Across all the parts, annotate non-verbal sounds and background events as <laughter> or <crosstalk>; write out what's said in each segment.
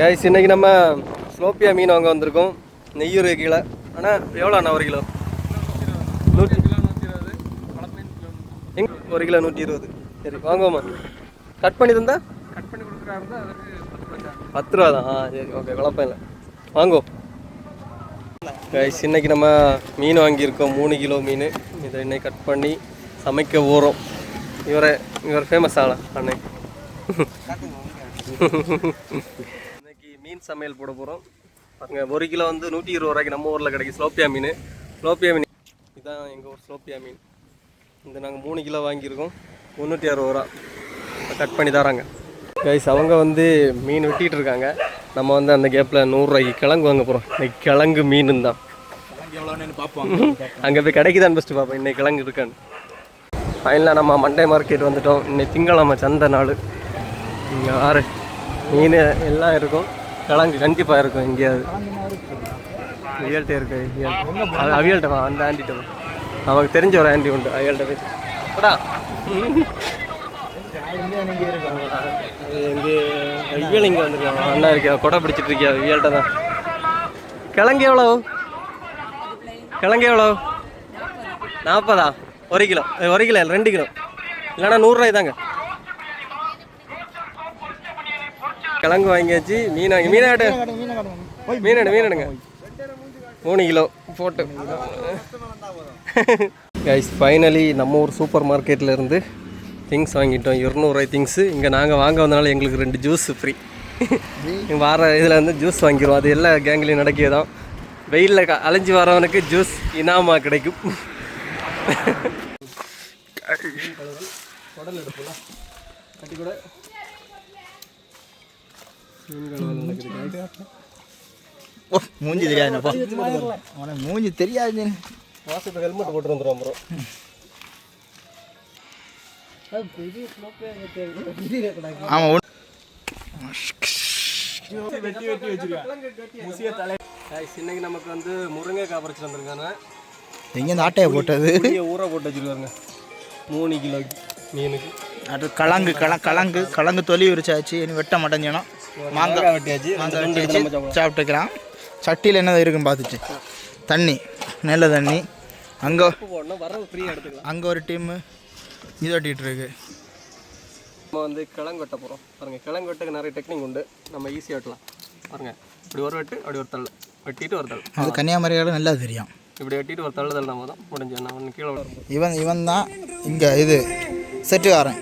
Case இன்னைக்கு நம்ம ஸ்லோப்பியா மீன் வாங்க வந்திருக்கோம். நெய்யூர் கீழே. ஆனால் எவ்வளோ அண்ணா ஒரு கிலோ? நூற்றி எங்க? ஒரு கிலோ நூற்றி இருபது. சரி வாங்குவோமா? கட் பண்ணி தந்தா? கட் பண்ணி கொடுக்குறாருந்தா பத்து ரூபா தான். ஆ சரி ஓகே குழப்பம் இல்லை. வாங்குவோம் கைஸ் இன்னைக்கு நம்ம மீன் வாங்கியிருக்கோம். மூணு கிலோ மீன். இதை இன்னைக்கு கட் பண்ணி சமைக்க ஊறோம் இவரை இவர் ஃபேமஸ் ஆகலாம் அன்னைக்கு? <laughs> மீன் சமையல் போட போகிறோம் பாருங்க ஒரு கிலோ வந்து நூற்றி இருபது ரூபாய்க்கு நம்ம ஊரில் கிடைக்கும் ஸ்லோப்பியா மீன். ஸ்லோப்பியா மீன். இதுதான் எங்கள் ஊர் ஸ்லோப்பியா மீன். இந்த நாங்கள் மூணு கிலோ வாங்கியிருக்கோம். முந்நூற்றி அறுபது ரூபா. கட் பண்ணி தராங்க. கைஸ் அவங்க வந்து மீன் வெட்டிகிட்டு இருக்காங்க. நம்ம வந்து அந்த கேப்பில் நூறுரூவாய்க்கு கிழங்கு வாங்க போகிறோம் இன்னைக்கு கிழங்கு மீன் தான். <laughs> அங்கே போய் கிடைக்குதான்னு ஃபஸ்ட்டு பார்ப்போம். இன்னைக்கு கிழங்கு இருக்கான்னு. ஃபைனலாக நம்ம மண்டே மார்க்கெட் வந்துட்டோம். இன்னைக்கு திங்கக்கிழமை சந்தை நாள். இங்கே ஆறு. மீன் எல்லாம் இருக்கும். கிழங்கு கண்டிப்பாக இருக்கும் எங்கேயாவது அவியல்கிட்ட இருக்கு அது அவியல்கிட்ட அந்த ஆண்டிகிட்ட அவனுக்கு நமக்கு தெரிஞ்ச ஒரு ஆண்டி உண்டு அவியல்கிட்ட போய். போடா. எங்கே அவியல் இங்கே வந்திருக்காங்க அண்ணா இருக்கியா கொடை பிடிச்சிட்டு இருக்கியா அவியல்கிட்ட தான். கிழங்கு எவ்வளோ கிழங்கு எவ்வளோ நாற்பதா? ஒரு கிலோ ஒரு கிலோ இல்லை ரெண்டு கிலோ. இல்லைன்னா நூறுரூவாய் தாங்க கிழங்கு வாங்கியாச்சு மீன் வாங்கி மீனாடு ஆடு மூணு கிலோ போட்டு கைஸ் ஃபைனலி நம்ம ஊர் சூப்பர் மார்க்கெட்டில் இருந்து திங்ஸ் வாங்கிட்டோம் இருநூறுவாய் திங்ஸு இங்கே நாங்கள் வாங்க வந்தனால எங்களுக்கு ரெண்டு ஜூஸ் ஃப்ரீ வார இதில் வந்து ஜூஸ் வாங்கிடுவோம் அது எல்லா கேங்லேயும் நடக்கியதான் வெயிலில் க- அலைஞ்சி வரவனுக்கு ஜூஸ் இனாமா கிடைக்கும் கட்டி கூட மூஞ்சி தெரியாதுப்பா உனக்கு மூஞ்சி தெரியாது மாசத்துக்கு ஹெல்மெட் போட்டு வந்துடுவோம் ப்ரோ ஆமாம் வெட்டி வெட்டி ஒன்று இன்னைக்கு நமக்கு வந்து முருங்கைக்காய் பறிச்சு வந்திருக்காங்க எங்கே இந்த ஆட்டையை போட்டது புளிய ஊற போட்டு வச்சிருக்காங்க மூணு கிலோ மீனுக்கு அது கலங்கு கல கலங்கு கலங்கு தொலி உரிச்சாச்சு. இனி வெட்ட மாட்டேன் மாங்காய் வெட்டியாச்சு ரெண்டு வெட்டி சாப்பிட்டுக்கலாம். சட்டியில் என்ன இருக்குன்னு பார்த்துச்சு. தண்ணி நல்ல தண்ணி. அங்கே அங்கே ஒரு டீமு இது வெட்டிகிட்டு இருக்கு. நம்ம வந்து கிழங்கு வெட்ட போகிறோம் பாருங்க கிழங்கு வெட்டுக்கு நிறைய டெக்னிக் உண்டு. நம்ம ஈஸியாக வெட்டலாம். பாருங்க இப்படி ஒரு வெட்டு அப்படி ஒரு தள்ளு. வெட்டிட்டு ஒரு தள்ளு. அது கன்னியாகுமரியால நல்லா தெரியும். இப்படி வெட்டிட்டு ஒரு தள்ளு தள்ளு தான் முடிஞ்சு நான் ஒன்று கீழே இவன் இவன் தான் இங்கே இது செட்டுக்காரன்.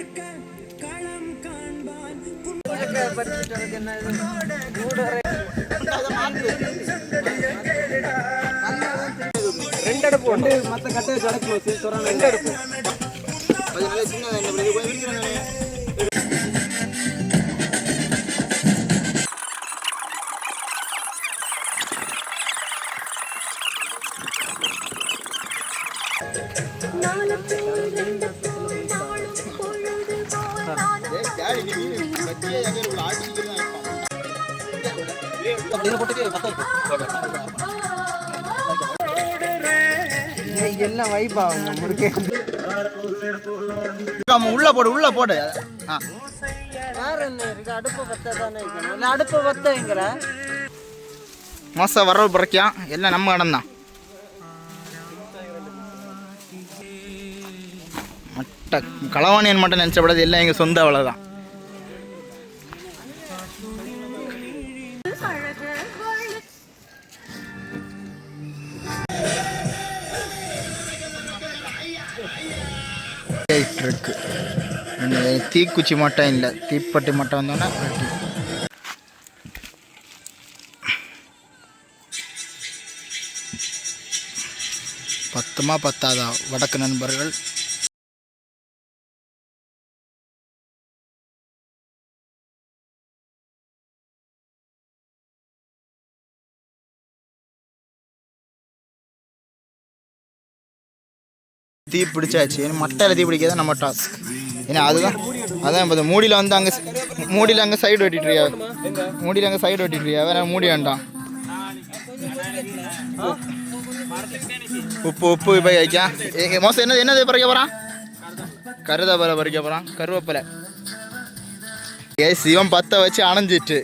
ரெண்டு அடுப்பு உண்டு மற்ற கட்டையை கிடக்கும் ரெண்டு அடுப்பு என்ன வைப்பா முறுக்கே உள்ள போடு. உள்ள போடு அடுப்பு பத்தங்கிற? மாசம் வரவு பிறக்கான் எல்லாம் நம்ம இடம் தான். மட்ட களவாணியன் மட்டும் நினச்சப்படாது எல்லாம் எங்கள் சொந்த அவ்வளோதான் இருக்கு தீக்குச்சி மட்டும் இல்லை தீப்பெட்டி மட்டும் வந்தோன்னா பத்தமாக பத்துமா பத்தாதா? வடக்கு நண்பர்கள் தீ பிடிச்சாச்சு. மட்டையில் தீ பிடிக்காத நம்ம டாஸ்க் ஏன்னா அதுதான் அதான் இப்போ மூடியில் வந்து அங்கே மூடியில் அங்கே சைடு வெட்டிட்டுருக்கியா மூடியில் அங்கே சைடு வெட்டிட்டுருக்கியா வேற மூடி வேண்டாம். உப்பு உப்பு இப்போ வைக்கா. மோசம் என்னது என்னது பறிக்க போகிறான் கருதப்பலை பறிக்க போகிறான் கருவேப்பிலை ஏ சிவம் பற்ற வச்சு அணைஞ்சிட்டு.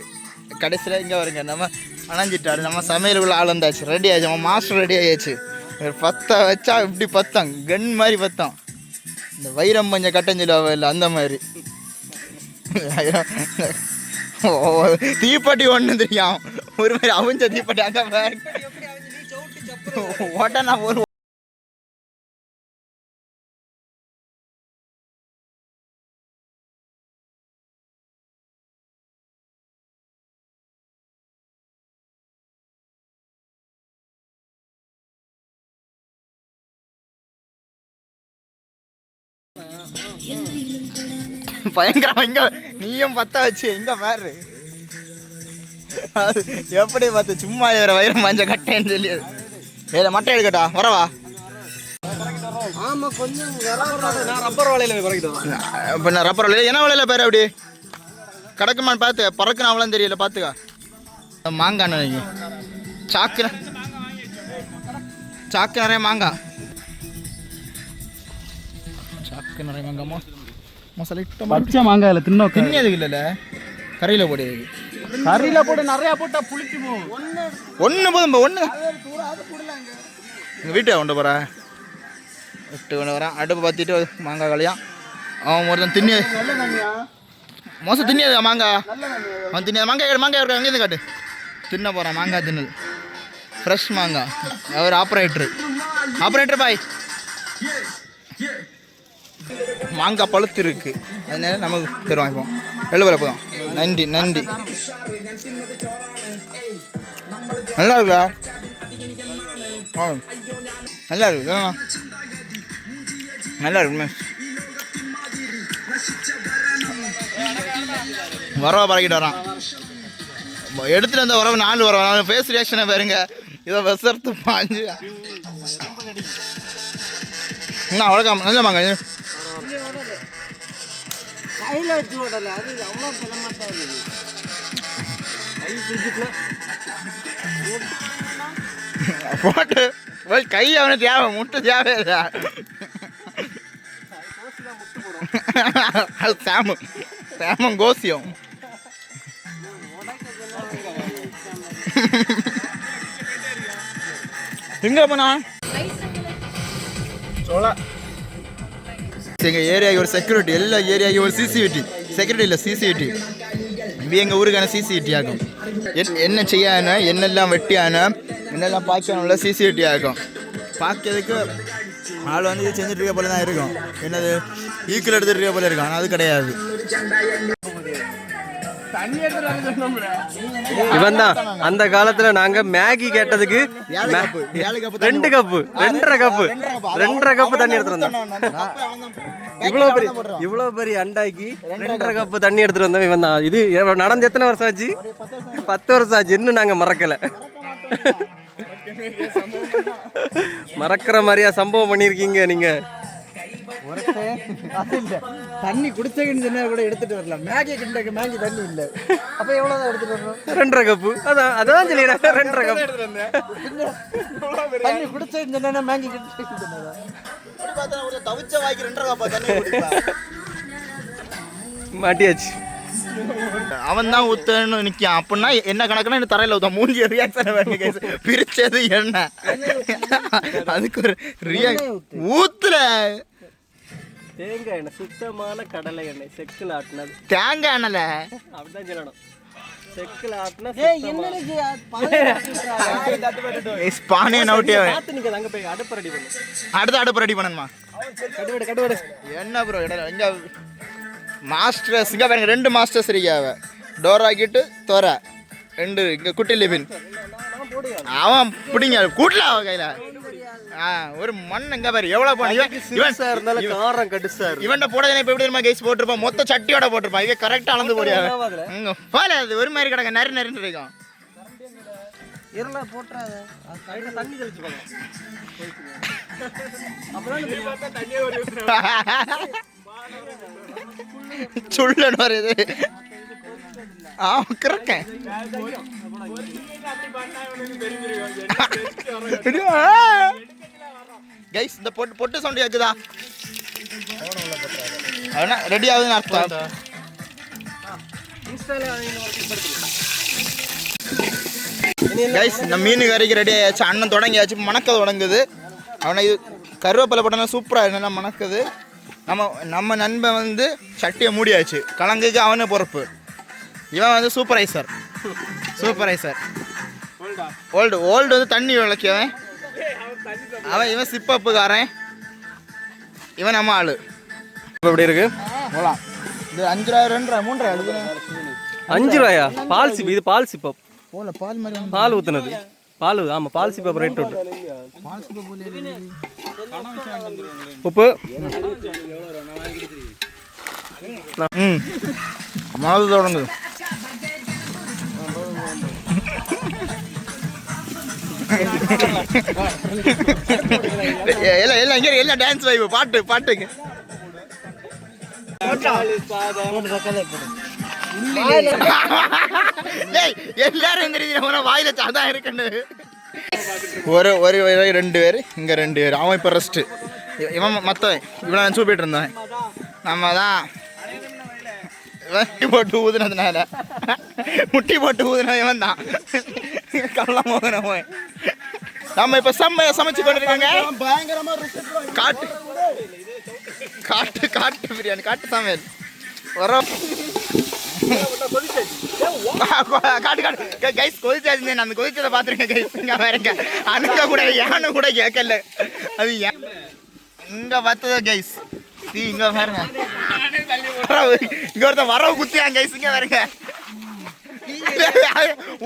கடைசியில் இங்கே வருங்க நம்ம அணைஞ்சிட்டாரு. நம்ம சமையலுக்குள்ள ஆள் வந்தாச்சு. ரெடி ஆச்சு. நம்ம மாஸ்டர் ரெடி ஆயாச்சு. பத்த வச்சா இப்படி பத்தம் கன் மாதிரி பத்தம் இந்த வைரம் கட்டன் சொல்லுவாங்க இல்லை அந்த மாதிரி. <laughs> தீப்பெட்டி ஒன்று தெரியும். ஒரு மாதிரி அவிஞ்ச தீப்பெட்டி அந்த மாதிரி. ஓட்ட நான் ஒரு பயங்கரம் இங்க நீயும் பத்த வச்சு எங்க பாரு. எப்படி பார்த்து சும்மா வேற வயிறு மஞ்ச கட்டேன்னு சொல்லி ஏல மட்டை எடுக்கட்டா? வரவா ஆமா கொஞ்சம் ரப்பர் வலையில நான் ரப்பர் வலையில என்ன வலையில பேர் அப்படி? கிடக்குமான்னு பார்த்து பறக்குன்னு அவ்வளோ தெரியல பார்த்துக்கா. மாங்காய் சாக்கு சாக்கு நிறைய மாங்காய். நிறைய மாங்காமா மசாலா இட்ட பச்சை மாங்காயில தின்னோ தின்னதுக்கு இல்லைல்ல கரையில் போடு. கறியில போட்டு நிறைய போட்டா புளிச்சு போகும். ஒன்று போதும் ஒன்று எங்கள் வீட்டை கொண்டு போகிறேன் விட்டு கொண்டு வரேன் அடுப்பு பற்றிட்டு மாங்காய் கலையாம் அவன் ஒருத்தன் தின்னி மோசம் தின்னியது மாங்காய் அவன் தின்னியது மாங்காய்? மாங்காய் இருக்கா? அங்கேருந்து காட்டு? தின்ன போகிறான் மாங்காய் தின்னது ஃப்ரெஷ் மாங்காய். அவர் ஆப்ரேட்டரு ஆப்ரேட்டர் பாய். மாங்காய் பழுத்து இருக்கு. அதனால நமக்கு தருவாங்க இப்போ எழுபது போதும். நன்றி நன்றி. நல்லா இருக்கா? ஆ. நல்லா இருக்கு. நல்லா இருக்குமே வரவா பறக்கிட்டு வரான். எடுத்துட்டு வந்த வரவு நாலு நாலு ஃபேஸ் ரியாக்ஷனை பாருங்க. இதை விசர்த்து பாஞ்சு. <laughs> என்ன அவ்வளோக்கா நல்ல மாங்க கையில வச்சு அது அவ்வளோ பிளமாட்டா இருக்குது போட்டு போய் கை அவனுக்கு தேவை முட்டு தேவை இல்லை அது சாமம் சாமம் கோசியம். எங்க போனா? எங்கள் ஏரியாவுக்கு ஒரு செக்யூரிட்டி எல்லா ஏரியாவுக்கும் ஒரு சிசிவிடி செக்யூரிட்டி இல்லை சிசிவிடி இது எங்கள் ஊருக்கான சிசிவிடி ஆகும். என் என்ன செய்யான என்னெல்லாம் வெட்டியான என்னெல்லாம் பார்க்கணும்ல சிசிவிடி ஆகும். பார்க்கறதுக்கு ஆள் வந்து இது செஞ்சுட்டு இருக்க போல தான் இருக்கும். என்னது? ஈக்குவல் எடுத்துட்டு இருக்க போல இருக்கும். ஆனால் அது கிடையாது. இவன் தான் அந்த காலத்துல நாங்க மேகி கேட்டதுக்கு ரெண்டு கப்பு ரெண்டரை கப்பு. ரெண்டரை கப்பு. தண்ணி எடுத்துட்டு வந்தோம் இவ்வளவு பெரிய இவ்வளவு பெரிய அண்டாக்கி ரெண்டரை கப்பு. தண்ணி எடுத்துட்டு வந்தோம் இவன் தான் இது நடந்து எத்தனை வருஷம் ஆச்சு? பத்து வருஷம் ஆச்சு. இன்னும் நாங்க மறக்கல. மறக்கிற மாதிரியா சம்பவம் பண்ணிருக்கீங்க நீங்க. அது இல்லை. தண்ணி குடிச்சதுன்னு சொன்னா கூட எடுத்துட்டு வரலாம். மேகி கிண்டக்கு மேகி தண்ணி இல்லை. அப்போ எவ்வளோதான் எடுத்துட்டு வரணும்? ரெண்டரை கப்பு. அதான் அதான் சொல்லிடுறேன் ரெண்டரை கப்பு. தண்ணி குடிச்சதுன்னு சொன்னா மேகி கிட்ட தவிச்ச வாய்க்கு ரெண்டரை மாட்டியாச்சு. அவன் தான் ஊத்தன்னு நிற்கான் அப்படின்னா என்ன கணக்குன்னா என்ன தரையில் ஊத்த மூஞ்சி ரியாக்ஷன் வேணுங்க guys. பிரிச்சது என்ன? அதுக்கு ஒரு ரியாக்ட் ஊத்துற தேங்காய் எண்ணெய் சுத்தமான கடலை எண்ணெய் செக்கில் ஆட்டினது. தேங்காய் எண்ணல அப்படிதான் சொல்லணும். செக்கில் ஆட்டினா ஏய் என்ன ஸ்பானியன் அவுட்டே பார்த்து நீங்க அங்க போய் அடுப்பு ரெடி பண்ணு. அடுத்த அடுப்பு ரெடி பண்ணணுமா கடுவடு கடுவடு என்ன ப்ரோ இடம் இங்க மாஸ்டர்ஸ் இங்க பாருங்க ரெண்டு மாஸ்டர்ஸ் இருக்காவ டோர் ஆக்கிட்டு தோற. ரெண்டு இங்க குட்டி லிபின் அவன் பிடிங்க கூட்டல அவன் கையில. ஒரு மண் இங்க பாரு எவ்வளவு இவன் சிறுசா இருந்தாலும் காரம் இவன்ட போட இப்ப எப்படி தெரியுமா கைஸ் போட்டிருப்பான்? மொத்த சட்டியோட போட்டிருப்பான். இவன் கரெக்டா அளந்து ஆகாதுல. போல அது ஒரு மாதிரி கிடக்க. நறு நறுன்னு இருக்கும் இருள போட்டுறாத. தண்ணி தெளிச்சு <laughs> சுள்ளன்னு வருது. ஆ கிடக்கேன் கைஸ் இந்த பொட்டு பொட்டு சவுண்ட் கேக்குதா அவனா ரெடி ஆகுதுன்னு அர்த்தம் கைஸ் இந்த மீன் கறிக்கு ரெடி ஆயாச்சு அண்ணன் தொடங்கியாச்சு மணக்க தொடங்குது அவனை இது கருவேப்பிலை போட்டனா சூப்பராக என்னென்ன மணக்குது நம்ம நம்ம நண்பன் வந்து சட்டியை மூடியாச்சு கலங்குக்கு அவனே பொறுப்பு இவன் வந்து சூப்பர்வைசர் சூப்பர்வைசர் ஓல்டு ஓல்டு வந்து தண்ணி விளக்கியவன். அவன் இவன் சிப்பப்புக்காரன். இவன் நம்ம ஆளு. இப்போ எப்படி இருக்கு? போலாம். இது அஞ்சு ரூபா ரெண்டு ரூபா மூன்று ரூபா எழுதுனேன். அஞ்சு ரூபாயா? பால் சிப் இது பால் சிப்பப் போல பால் மாதிரி பால் ஊத்துனது. பால் ஆமா பால் சிப்பப் ரேட் விட்டு உப்பு? ம். மிளகு தொடங்குது. எல்லாம் எல்லாம் இங்கே எல்லாம் டான்ஸ் வைப்பு பாட்டு பாட்டுங்க. ஏய் எல்லாரும் தெரியுது வாயில சாதா இருக்குன்னு ஒரு ஒரு ரெண்டு பேர் இங்க ரெண்டு பேர். அவன் இப்போ ரெஸ்ட்டு இவன் மற்றவன் இவனை நான் சூப்பிட்டு இருந்தவன். நம்ம தான் முட்டி போட்டு ஊதுனதுனால. முட்டி போட்டு ஊதுன தான். கள்ள மோகன போய் நம்ம இப்போ செம்மையா சமைச்சு கொண்டிருக்காங்க. காட்டு. காட்டு காட்டு பிரியாணி காட்டு சமையல். வரோம் காட்டு காட்டு. கைஸ் கொதிச்சாச்சு நான் அந்த கொதிச்சதை பார்த்துருக்கேன் கைஸ் இங்க பாருங்க. அனுங்க கூட யானை கூட கேட்கல. அது ஏன்? இங்க பார்த்ததோ கைஸ் தீ இங்க பாருங்க. வரவு. இங்க ஒருத்தன் வரவு குத்தியான் கைஸ் இங்க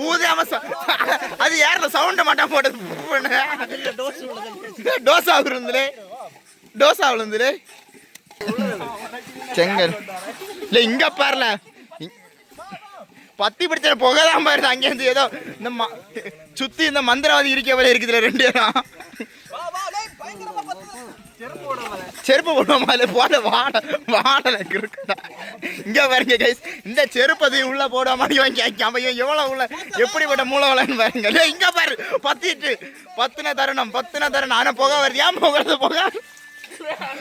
ஊதியாம ச- அது யாருல சவுண்ட மாட்டான் போட்டது. டோசா விருந்துலே டோசா விழுந்துலே. செங்கல். இல்ல இங்க பாருல. பத்தி பிடிச்ச புகை தான் பாருது அங்கேருந்து ஏதோ இந்த ம- சுத்தி இந்த மந்திரவாதி இருக்க போல இருக்குதுல ரெண்டு பேரும். செருப்பு போடுவோமா இல்லை போட வாட வாடல இருக்குடா இங்க பாருங்க கைஸ் இந்த செருப்பதை உள்ள போடாம இவன் கேட்காம இவன் எவ்வளவு உள்ள எப்படிப்பட்ட மூலவலன்னு பாருங்க. இங்க பாரு. பத்திட்டு. பத்துன தருணம் பத்துன தருணம். ஆனா புகை வருது. ஏன் போகிறது புகை?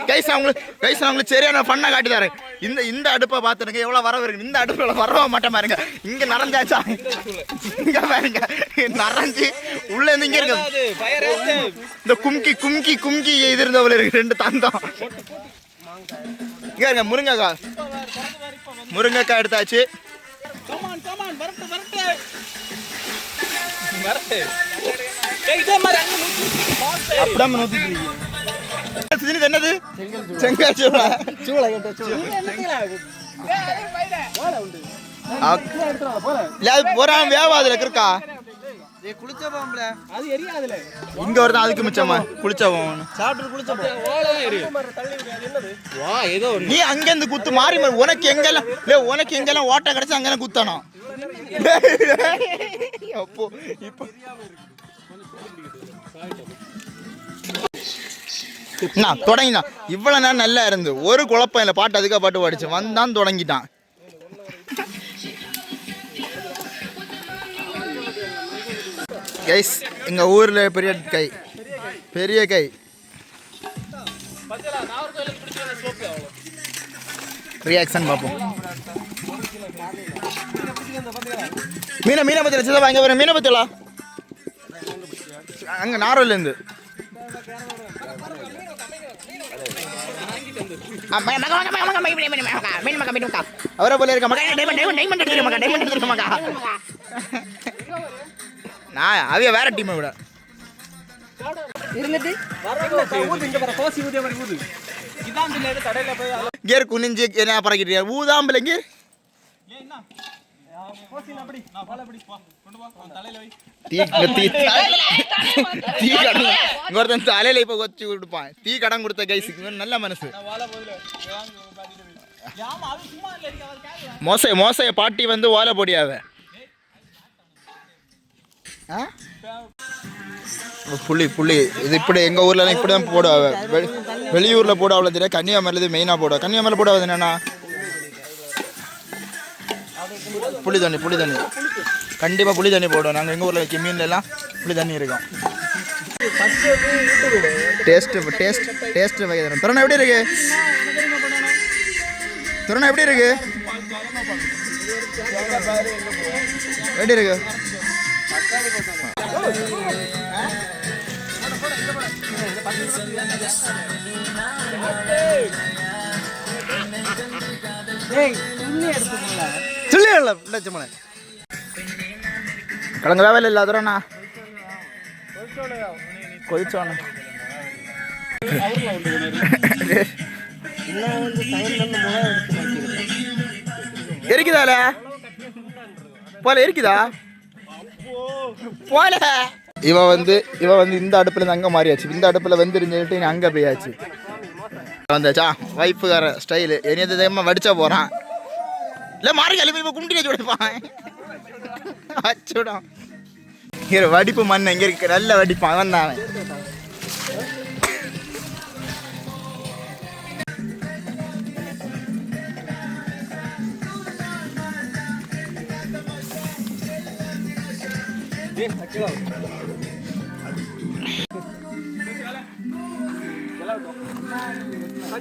கைஸ் அவங்களுக்கு கைஸ் அவங்களுக்கு சரியான பண்ண காட்டி தரேன். இந்த இந்த அடுப்பை பார்த்துருங்க எவ்வளோ வரவு இருக்கு. இந்த அடுப்பில் வரவ மாட்டேன் பாருங்க. இங்க நரஞ்சாச்சா? இங்க பாருங்க. நரஞ்சு உள்ள இருந்து இங்க இருக்கு. இந்த கும்கி கும்கி கும்கி இது இருந்தவள இருக்கு. ரெண்டு தந்தம். இங்க இருங்க முருங்கைக்காய். முருங்கைக்காய் எடுத்தாச்சு. அப்படியே நூத்தி என்னது செங்கல் சூளை. சூளை. கேட்ட சூளை. போறாம வேவாதுல இருக்கா குளிச்ச பாம்புல அது எரியாதுல. இங்க அதுக்கு மிச்சமா. குளிச்சவன் சாப்பிட்டு குளிச்ச வா ஏதோ நீ அங்கேருந்து குத்து மாறி மாறி. உனக்கு எங்கெல்லாம் உனக்கு எங்கெல்லாம் ஓட்ட கிடைச்சு அங்கெல்லாம் குத்தணும். அப்போ இப்போ. நான் தொடங்கினான் இவ்வளோ நேரம் நல்லா இருந்து ஒரு குழப்பம் இல்லை. பாட்டு அதுக்காக பாட்டு பாடிச்சு. வந்தான் தொடங்கிட்டான். கைஸ் எங்கள் ஊரில் பெரிய கை. பெரிய கை. ரியாக்ஷன் பார்ப்போம். மீனை மீனை பத்தில சிதா அங்கே வரும் மீனை பத்திலா அங்க நாரோல்லேருந்து அவரை போல இருக்க மகா டைமண்ட் டைமண்ட் டைமண்ட் எடுத்துக்க மகா டைமண்ட் மகா நான் அவைய வேற டீமை விட இருந்துட்டு கேர் குனிஞ்சு என்ன பறக்கிட்டு ஊதாம்பல கேர் தீ தீ கடன் ஒருத்தன் தலையில இப்ப வச்சு கொடுப்பான் தீ கடன் கொடுத்த கைஸ் நல்ல மனசு மோசை மோசைய பாட்டி வந்து ஓலை பொடியாவ புள்ளி புள்ளி இது இப்படி எங்க ஊர்ல இப்படி தான் போடுவாங்க வெளி- வெளியூர்ல போடாவல தெரியாது கன்னியாகுமரியில இது மெயினா போடுவா கன்னியாகுமரியில் போடாது என்னன்னா புளி தண்ணி புளி தண்ணி கண்டிப்பா புளி தண்ணி போடுவோம். நாங்க எங்க ஊர்ல வைக்க மீன்ல எல்லாம் புளி தண்ணி இருக்கும். டேஸ்ட் டேஸ்ட் டேஸ்ட் வகை தரும். திறனை எப்படி இருக்கு? திறனை எப்படி இருக்கு? எப்படி இருக்கு? சொல்லிடல லட்சமலை கிழங்கு வேலை இல்லாதரண்ணா கொதிச்சோண்ணா எரிக்குதால போல எரிக்குதா? போல. இவ வந்து இவ வந்து இந்த அடுப்புல இருந்து அங்க மாறியாச்சு. இந்த அடுப்புல வந்துருந்துட்டு நீ அங்க போயாச்சு. வந்தாச்சா? வைஃபுக்கார ஸ்டைலு என்னது தெரியுமா? வடிச்சா போறான். இல்லை மாறி போய் இப்ப குண்டில சுடுப்பான் அச்சுடம். வடிப்பு மண் இங்க இருக்கு நல்ல வடிப்பான் அவன் தான் அவன்.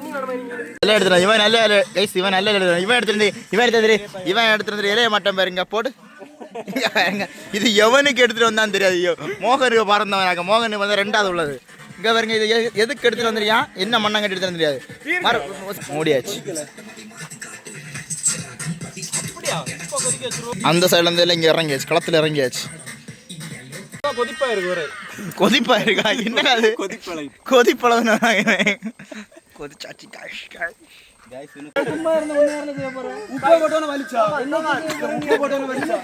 நல்ல எடுத்துட்டு இவன் நல்ல கைஸ் இவன் நல்ல எடுத்துட்டு இவன் எடுத்துட்டு இவன் எடுத்துட்டு இவன் எடுத்துட்டு இலைய மாட்டேன் பாருங்க போடு. இங்க பாருங்க. இது எவனுக்கு எடுத்துட்டு வந்தான்னு தெரியாது. ஐயோ மோகனுக்கு பறந்தவனாக்க மோகனுக்கு வந்து ரெண்டாவது உள்ளது. இங்க பாருங்க இது எது- எதுக்கு எடுத்துட்டு வந்துருக்கியா? என்ன மண்ணாங்கட்டி எடுத்துட்டு வந்து தெரியாது மர- மூடியாச்சு. அந்த சைடுல இருந்து எல்லாம் இங்க இறங்கியாச்சு. களத்துல இறங்கியாச்சு. கொதிப்பா இருக்கு கொதிப்பா இருக்கா? என்ன கொதிப்பளவு கொதிச்சாச்சு காஷ் காஷ் போட்டோன்னு வலிச்சா உப்பை போட்டோன்னு வலிச்சா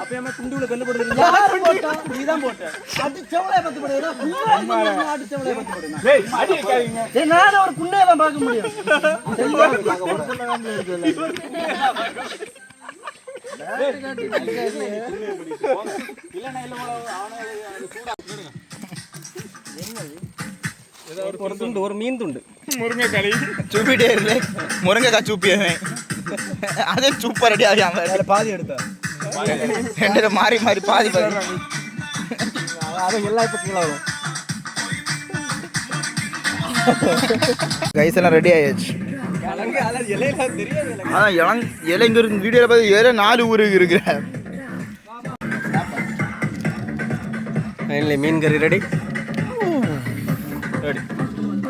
அப்ப ஏமா துண்டுல கல்லு யார் போட்டா போட்ட பத்து போடுறா பத்து போடுறா நான் ஒரு குண்டையை பார்க்க முடியும் ஒரு துண்டு ஒரு மீன் துண்டு சூப்பிட்டே இருக்கு முருங்கைக்காய் சூப்பியவன். அதே சூப்பர் ரெடி ஆகாம பாதி எடுத்தா. ரெண்டு மாறி மாறி பாதி பாதி. அது எல்லாம் இப்ப கீழே வரும். கைஸ் எல்லாம் ரெடி ஆயாச்சு. அதான் இளங் இலைங்க இருக்கு வீடியோவில் பார்த்து இலை நாலு ஊருக்கு இருக்கு. ஃபைனலி மீன் கறி ரெடி ரெடி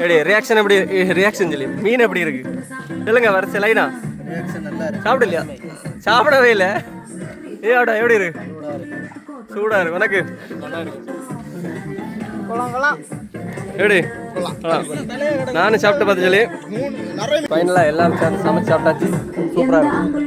ரெடி ரியாக்ஷன் எப்படி ரியாக்ஷன் சொல்லி. மீன் எப்படி இருக்கு? சொல்லுங்க வர லைனா சாப்பிடலையா? சாப்பிடவே இல்லை. ஏ ஆடா எப்படி இருக்கு? சூடா இருக்கு உனக்கு? எப்படி. நானும் சாப்பிட்டு பார்த்து சொல்லி. ஃபைனலாக எல்லாம் சேர்ந்து சமைச்சு சாப்பிட்டாச்சு. சூப்பராக இருக்கு.